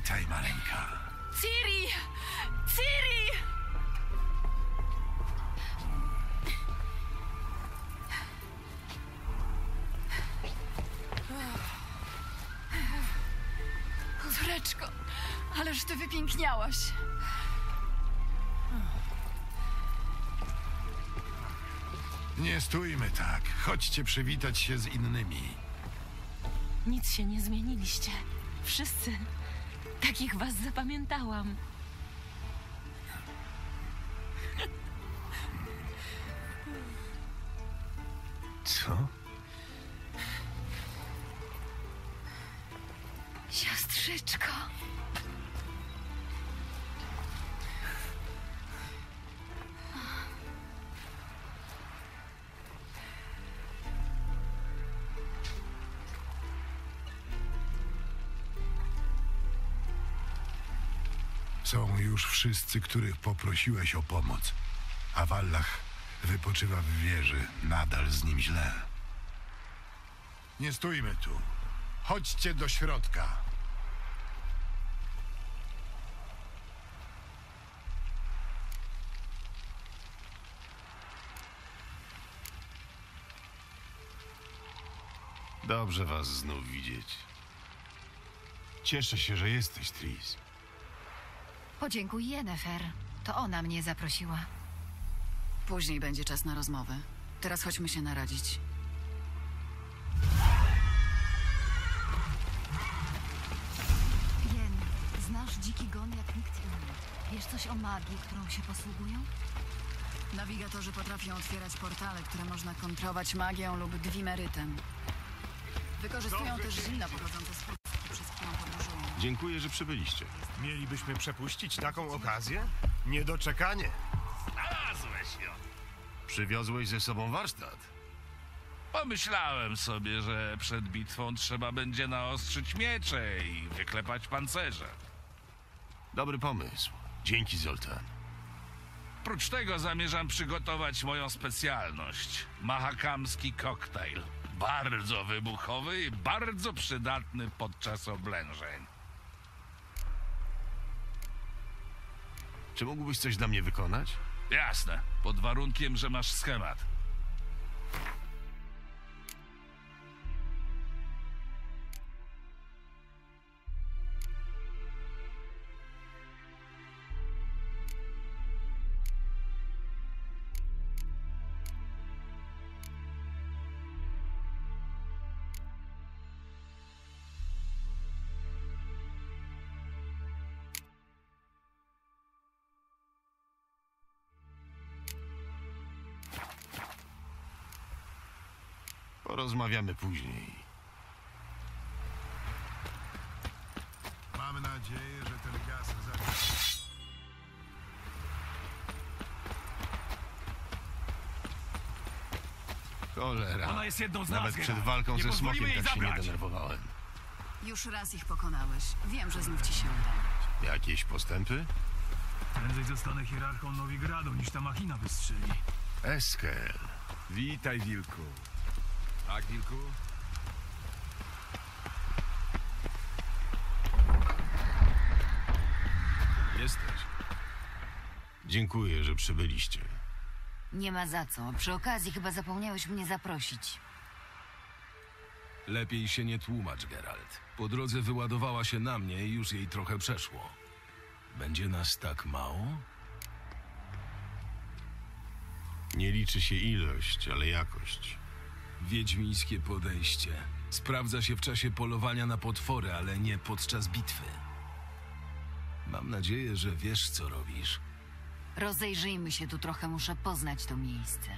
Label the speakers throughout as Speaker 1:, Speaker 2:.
Speaker 1: Witaj, maleńka.
Speaker 2: Ciri! Ciri! Córeczko, ależ ty wypiękniałaś.
Speaker 1: Nie stójmy tak. Chodźcie przywitać się z innymi.
Speaker 3: Nic się nie zmieniliście. Wszyscy. Takich was zapamiętałam.
Speaker 1: Co? Są już wszyscy, których poprosiłeś o pomoc. A Wallach wypoczywa w wieży. Nadal z nim źle. Nie stójmy tu. Chodźcie do środka.
Speaker 4: Dobrze was znów widzieć. Cieszę się, że jesteś, Tris.
Speaker 2: Podziękuj Yennefer. To ona mnie zaprosiła.
Speaker 5: Później będzie czas na rozmowę. Teraz chodźmy się naradzić.
Speaker 2: Jen, znasz dziki gon jak nikt inny. Wiesz coś o magii, którą się posługują?
Speaker 5: Nawigatorzy potrafią otwierać portale, które można kontrować magią lub dwimerytem. Wykorzystują też zimno pochodzące z pustki, przez którą podróżują.
Speaker 4: Dziękuję, że przybyliście.
Speaker 6: Mielibyśmy przepuścić taką okazję? Niedoczekanie.
Speaker 7: Znalazłeś ją.
Speaker 4: Przywiozłeś ze sobą warsztat.
Speaker 7: Pomyślałem sobie, że przed bitwą trzeba będzie naostrzyć miecze i wyklepać pancerze.
Speaker 4: Dobry pomysł. Dzięki, Zoltan.
Speaker 7: Prócz tego zamierzam przygotować moją specjalność. Mahakamski koktajl. Bardzo wybuchowy i bardzo przydatny podczas oblężeń.
Speaker 4: Czy mógłbyś coś dla mnie wykonać?
Speaker 7: Jasne, pod warunkiem, że masz schemat.
Speaker 4: Porozmawiamy później.
Speaker 1: Mam nadzieję, że ten gaz zadziała.
Speaker 4: Cholera.
Speaker 8: Ona jest jedną z
Speaker 4: Nawet
Speaker 8: nas,
Speaker 4: przed
Speaker 8: Geralt.
Speaker 4: walką
Speaker 8: Nie
Speaker 4: ze
Speaker 8: pozwolimy
Speaker 4: smokiem
Speaker 8: jej
Speaker 4: tak się nie
Speaker 8: zabrać.
Speaker 4: denerwowałem.
Speaker 5: Już raz ich pokonałeś. Wiem, że znów ci się uda.
Speaker 4: Jakieś postępy?
Speaker 8: Prędzej zostanę hierarchą Nowigradu niż ta machina wystrzeli.
Speaker 4: Eskel.
Speaker 9: Witaj, Wilku. Tak, Wilku? Jesteś.
Speaker 4: Dziękuję, że przybyliście.
Speaker 2: Nie ma za co. Przy okazji chyba zapomniałeś mnie zaprosić.
Speaker 9: Lepiej się nie tłumacz, Geralt. Po drodze wyładowała się na mnie i już jej trochę przeszło. Będzie nas tak mało?
Speaker 4: Nie liczy się ilość, ale jakość.
Speaker 9: Wiedźmińskie podejście. Sprawdza się w czasie polowania na potwory, ale nie podczas bitwy. Mam nadzieję, że wiesz, co robisz.
Speaker 2: Rozejrzyjmy się tu trochę, muszę poznać to miejsce.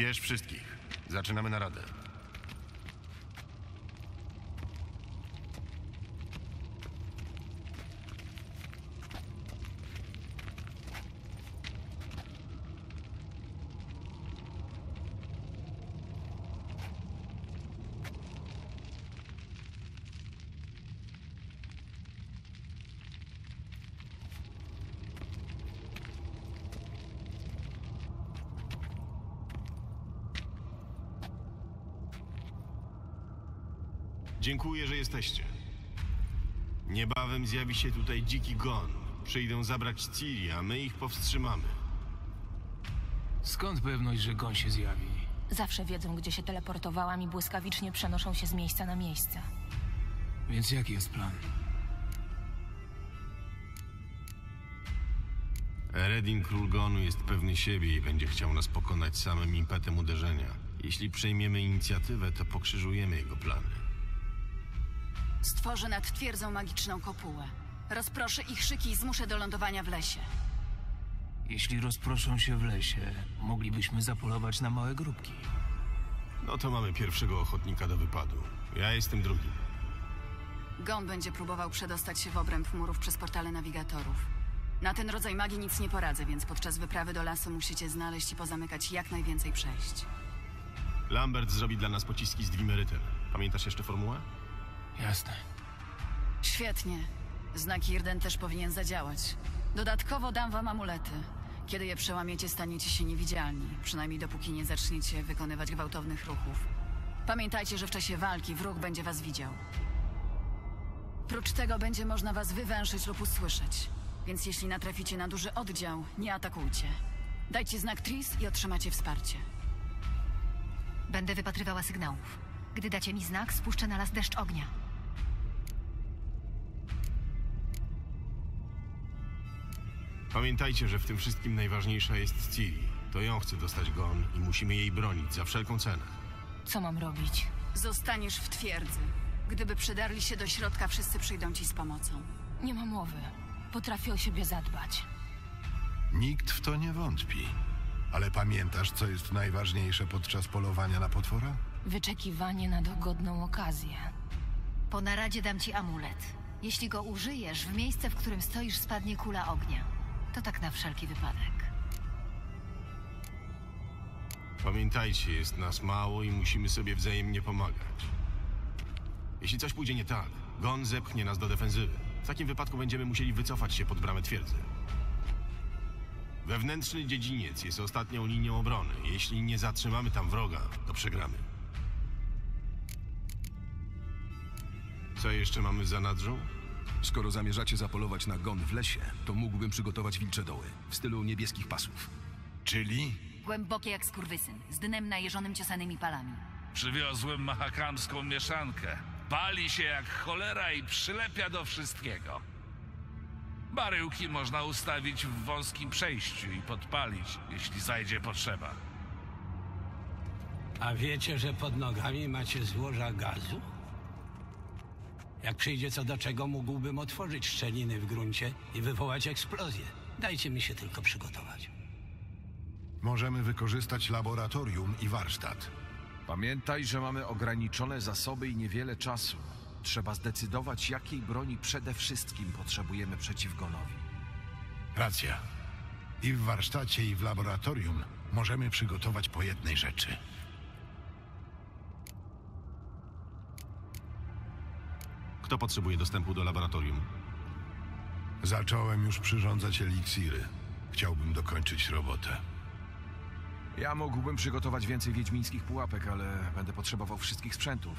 Speaker 4: Zbierz wszystkich. Zaczynamy naradę. Dziękuję, że jesteście. Niebawem zjawi się tutaj dziki gon. Przyjdą zabrać Ciri, a my ich powstrzymamy.
Speaker 8: Skąd pewność, że gon się zjawi?
Speaker 3: Zawsze wiedzą, gdzie się teleportowałam i błyskawicznie przenoszą się z miejsca na miejsce.
Speaker 8: Więc jaki jest plan?
Speaker 4: Eredin Król Gonu jest pewny siebie i będzie chciał nas pokonać samym impetem uderzenia. Jeśli przejmiemy inicjatywę, to pokrzyżujemy jego plany.
Speaker 5: Stworzę nad twierdzą magiczną kopułę. Rozproszę ich szyki i zmuszę do lądowania w lesie.
Speaker 8: Jeśli rozproszą się w lesie, moglibyśmy zapolować na małe grupki.
Speaker 4: No to mamy pierwszego ochotnika do wypadu. Ja jestem drugim.
Speaker 5: Gon będzie próbował przedostać się w obręb murów przez portale nawigatorów. Na ten rodzaj magii nic nie poradzę, więc podczas wyprawy do lasu musicie znaleźć i pozamykać jak najwięcej przejść.
Speaker 4: Lambert zrobi dla nas pociski z dwimerytem. Pamiętasz jeszcze formułę?
Speaker 8: Jasne.
Speaker 5: Świetnie. Znak Irden też powinien zadziałać. Dodatkowo dam wam amulety. Kiedy je przełamiecie, staniecie się niewidzialni. Przynajmniej dopóki nie zaczniecie wykonywać gwałtownych ruchów. Pamiętajcie, że w czasie walki wróg będzie was widział. Prócz tego będzie można was wywęszyć lub usłyszeć. Więc jeśli natraficie na duży oddział, nie atakujcie. Dajcie znak Tris i otrzymacie wsparcie.
Speaker 2: Będę wypatrywała sygnałów. Gdy dacie mi znak, spuszczę na las deszcz ognia.
Speaker 4: Pamiętajcie, że w tym wszystkim najważniejsza jest Ciri. To ją chce dostać gon i musimy jej bronić za wszelką cenę.
Speaker 3: Co mam robić?
Speaker 5: Zostaniesz w twierdzy. Gdyby przedarli się do środka, wszyscy przyjdą ci z pomocą.
Speaker 3: Nie ma mowy. Potrafię o siebie zadbać.
Speaker 1: Nikt w to nie wątpi. Ale pamiętasz, co jest najważniejsze podczas polowania na potwora?
Speaker 3: Wyczekiwanie na dogodną okazję.
Speaker 2: Po naradzie dam ci amulet. Jeśli go użyjesz, w miejsce, w którym stoisz, spadnie kula ognia. To tak na wszelki wypadek.
Speaker 4: Pamiętajcie, jest nas mało i musimy sobie wzajemnie pomagać. Jeśli coś pójdzie nie tak, gon zepchnie nas do defensywy. W takim wypadku będziemy musieli wycofać się pod bramę twierdzy. Wewnętrzny dziedziniec jest ostatnią linią obrony. Jeśli nie zatrzymamy tam wroga, to przegramy. Co jeszcze mamy za nadrzą?
Speaker 9: Skoro zamierzacie zapolować na gon w lesie, to mógłbym przygotować wilcze doły w stylu niebieskich pasów.
Speaker 1: Czyli
Speaker 2: Głębokie jak skurwysyn, z dnem najeżonym ciosanymi palami.
Speaker 7: Przywiozłem mahakamską mieszankę. Pali się jak cholera i przylepia do wszystkiego. Baryłki można ustawić w wąskim przejściu i podpalić, jeśli zajdzie potrzeba.
Speaker 10: A wiecie, że pod nogami macie złoża gazu? Jak przyjdzie co do czego, mógłbym otworzyć szczeliny w gruncie i wywołać eksplozję. Dajcie mi się tylko przygotować.
Speaker 1: możemy wykorzystać laboratorium i warsztat.
Speaker 11: Pamiętaj, że mamy ograniczone zasoby i niewiele czasu. Trzeba zdecydować, jakiej broni przede wszystkim potrzebujemy przeciw Gonowi.
Speaker 1: Racja. I w warsztacie, i w laboratorium możemy przygotować po jednej rzeczy.
Speaker 4: Kto potrzebuje dostępu do laboratorium?
Speaker 1: Zacząłem już przyrządzać eliksiry. Chciałbym dokończyć robotę.
Speaker 11: Ja mógłbym przygotować więcej wiedźmińskich pułapek, ale będę potrzebował wszystkich sprzętów.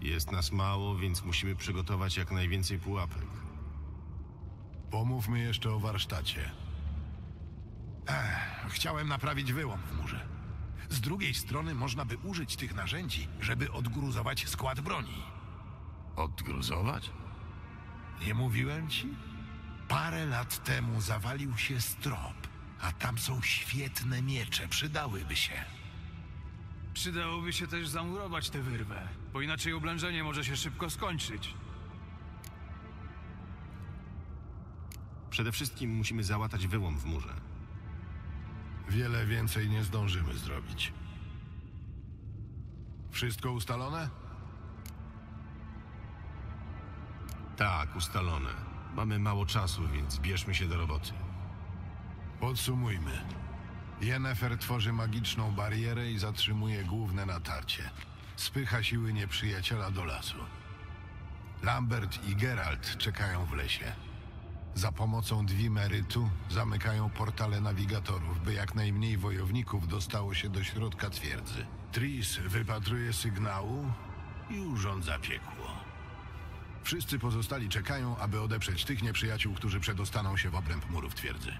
Speaker 4: Jest nas mało, więc musimy przygotować jak najwięcej pułapek.
Speaker 1: Pomówmy jeszcze o warsztacie. Chciałem naprawić wyłom w murze. Z drugiej strony można by użyć tych narzędzi, żeby odgruzować skład broni.
Speaker 4: Odgruzować?
Speaker 1: Nie mówiłem ci? Parę lat temu zawalił się strop, a tam są świetne miecze, przydałyby się.
Speaker 8: Przydałoby się też zamurować tę wyrwę, bo inaczej oblężenie może się szybko skończyć.
Speaker 4: Przede wszystkim musimy załatać wyłom w murze.
Speaker 1: Wiele więcej nie zdążymy zrobić. Wszystko ustalone?
Speaker 4: Tak, ustalone. Mamy mało czasu, więc bierzmy się do roboty.
Speaker 1: Podsumujmy. Yennefer tworzy magiczną barierę i zatrzymuje główne natarcie. Spycha siły nieprzyjaciela do lasu. Lambert i Geralt czekają w lesie. Za pomocą Dwimerytu zamykają portale nawigatorów, by jak najmniej wojowników dostało się do środka twierdzy. Tris wypatruje sygnału i urządza piekło. Wszyscy pozostali czekają, aby odeprzeć tych nieprzyjaciół, którzy przedostaną się w obręb murów twierdzy.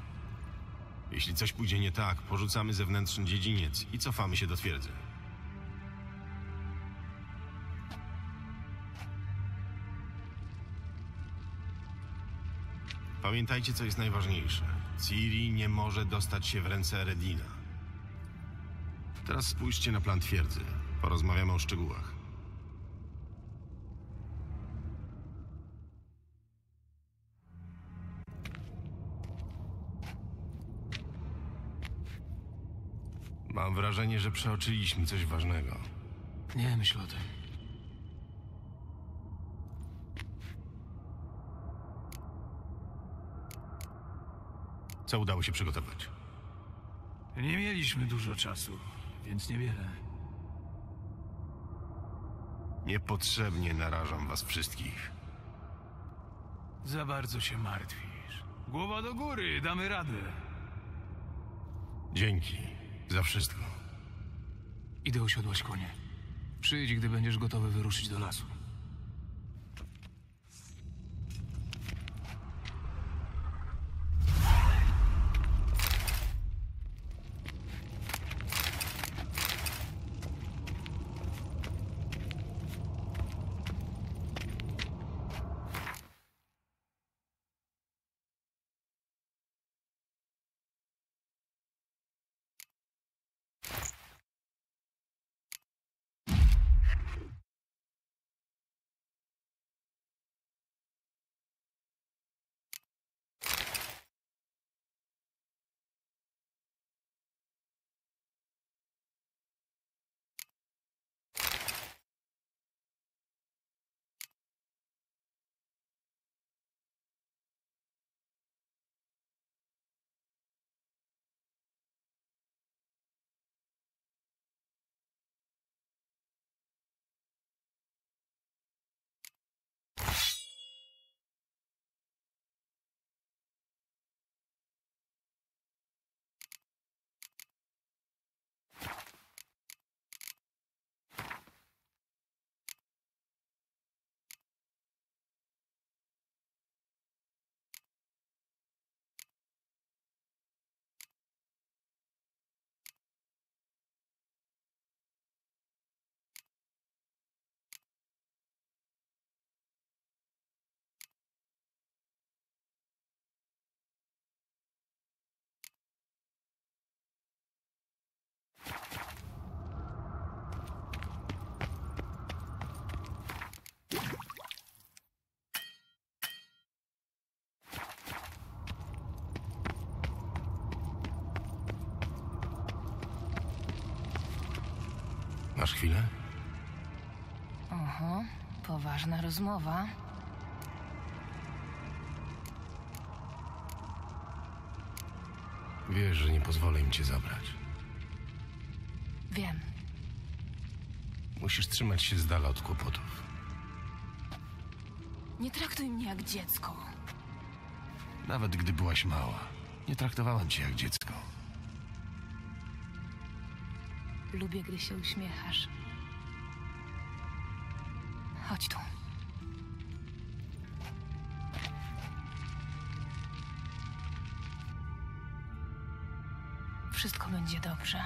Speaker 4: Jeśli coś pójdzie nie tak, porzucamy zewnętrzny dziedziniec i cofamy się do twierdzy. Pamiętajcie, co jest najważniejsze. Ciri nie może dostać się w ręce Eredina. Teraz spójrzcie na plan twierdzy. Porozmawiamy o szczegółach. Mam wrażenie, że przeoczyliśmy coś ważnego.
Speaker 8: Nie myśl o tym.
Speaker 4: Co udało się przygotować?
Speaker 8: Nie mieliśmy dużo czasu, więc niewiele.
Speaker 4: Niepotrzebnie narażam was wszystkich.
Speaker 8: Za bardzo się martwisz. Głowa do góry, damy radę.
Speaker 4: Dzięki za wszystko.
Speaker 8: Idę osiodłać konie. Przyjdź, gdy będziesz gotowy wyruszyć do lasu.
Speaker 4: Masz chwilę?
Speaker 3: Oho, poważna rozmowa.
Speaker 4: Wiesz, że nie pozwolę im cię zabrać.
Speaker 3: Wiem.
Speaker 4: Musisz trzymać się z dala od kłopotów.
Speaker 3: Nie traktuj mnie jak dziecko.
Speaker 4: Nawet gdy byłaś mała, nie traktowałem cię jak dziecko.
Speaker 3: Lubię, gdy się uśmiechasz. Chodź tu. Wszystko będzie dobrze.